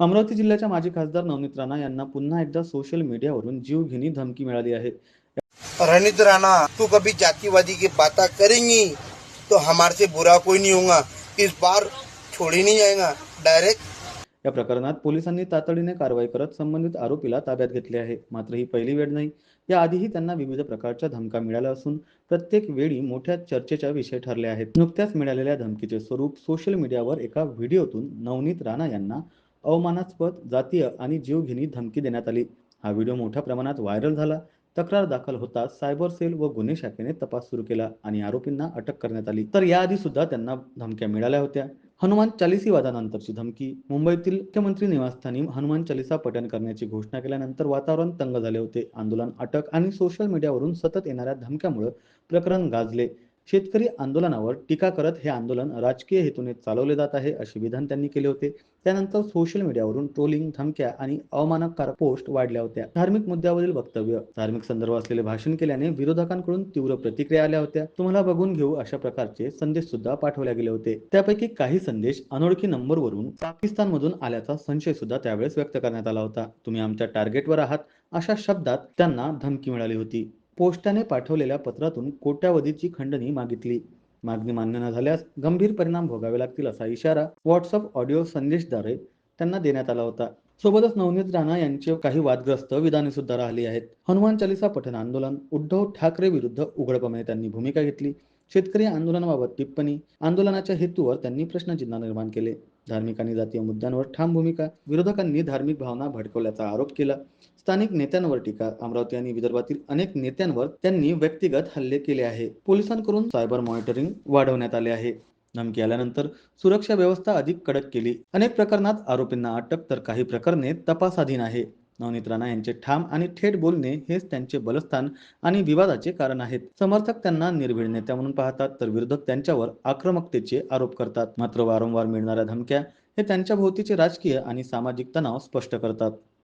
अमरावती जिल्ह्याच्या माजी खासदार नवनीत राणा यांना पुन्हा एकदा सोशल मीडियावरून जीवघेणी धमकी मिळाली आहे. रणित राणा तू कभी जातिवादी की बातें करेंगी तो हमारे से बुरा कोई नहीं होगा. इस बार छोड़ी नहीं जाएगा. डायरेक्ट या प्रकरणात पोलिसांनी तातडीने कारवाई करत संबंधित आरोपीला ताब्यात घेतले आहे. मात्र ही पहिली वेळ नाही. याआधीही त्यांना विविध प्रकारच्या धमका मिळाल्या असून प्रत्येक वेळी मोठ्या चर्चेचा विषय ठरले आहेत. नुकत्याच मिळालेल्या धमकीचे स्वरूप सोशल मीडियावर एका व्हिडिओतून नवनीत राणा यांना अवमानास्पद जातीय आणि जीवघेणी धमकी देण्यात आली. हा व्हिडिओ मोठ्या प्रमाणात व्हायरल झाला. तक्रार दाखल होताच सायबर सेल व गुन्हे शाखेने तपास सुरू केला आणि आरोपींना अटक करण्यात आली. तर याआधी सुद्धा त्यांना धमक्या मिळाल्या होत्या. हनुमान चालिसी वादानंतरची धमकी मुंबईतील मुख्यमंत्री निवासस्थानी हनुमान चालिसा पठण करण्याची घोषणा केल्यानंतर वातावरण तंग झाले होते. आंदोलन अटक आणि सोशल मीडियावरून सतत येणाऱ्या धमक्यामुळे प्रकरण गाजले. शेतकरी आंदोलनावर टीका करत हे आंदोलन राजकीय हेतूने चालवले जात आहे असे विधान त्यांनी केले होते. त्यानंतर सोशल मीडियावरून ट्रोलिंग धमक्या आणि अवमानकारक पोस्ट वाढल्या होत्या. धार्मिक मुद्द्यावरील वक्तव्य धार्मिक संदर्भ असलेले भाषण केल्याने विरोधकांकडून तीव्र प्रतिक्रिया आल्या होत्या. तुम्हाला बघून घेऊ अशा प्रकारचे संदेश सुद्धा पाठवले गेले होते. त्यापैकी काही संदेश अनोळखी नंबरवरून पाकिस्तान मधून आल्याचा संशय सुद्धा त्यावेळेस व्यक्त करण्यात आला होता. तुम्ही आमच्या टार्गेटवर आहात. अशा शब्दात त्यांना धमकी मिळाली होती. पोस्टाने पाठवलेल्या पत्रातून कोट्यावधीची खंडणी मागितली. मागणी मान्य न झाल्यास गंभीर परिणाम भोगावे लागतील असा इशारा व्हॉट्सअप ऑडिओ संदेशद्वारे त्यांना देण्यात आला होता. सोबतच नवनीत राणा यांचे काही वादग्रस्त विधाने सुद्धा राहिली आहेत. हनुमान चालिसा पठण आंदोलन उद्धव ठाकरे विरुद्ध उघडपणे त्यांनी भूमिका घेतली. शेतकरी आंदोलनाबाबत टिप्पणी आंदोलनाच्या हेतूवर त्यांनी प्रश्नचिन्ह निर्माण केले. धार्मिक आणि जातीय मुद्द्यांवर ठाम भूमिका विरोधकांनी धार्मिक भावना भडकवल्याचा आरोप केला. स्थानिक नेत्यांवर टीका अमरावती आणि विदर्भातील अनेक नेत्यांवर त्यांनी व्यक्तिगत हल्ले केले आहे. पोलिसांकडून सायबर मॉनिटरिंग वाढवण्यात आले आहे. धमकी आल्यानंतर सुरक्षा व्यवस्था अधिक कडक केली. अनेक प्रकरणात आरोपींना अटक तर काही प्रकरणे तपासाधीन आहे. नवनीत राणा यांचे ठाम आणि थेट बोलणे हेच त्यांचे बलस्थान आणि विवादाचे कारण आहेत. समर्थक त्यांना निर्भीड नेत्या म्हणून पाहतात तर विरोधक त्यांच्यावर आक्रमकतेचे आरोप करतात. मात्र वारंवार मिळणाऱ्या धमक्या हे त्यांच्या भोवतीचे राजकीय आणि सामाजिक तणाव स्पष्ट करतात.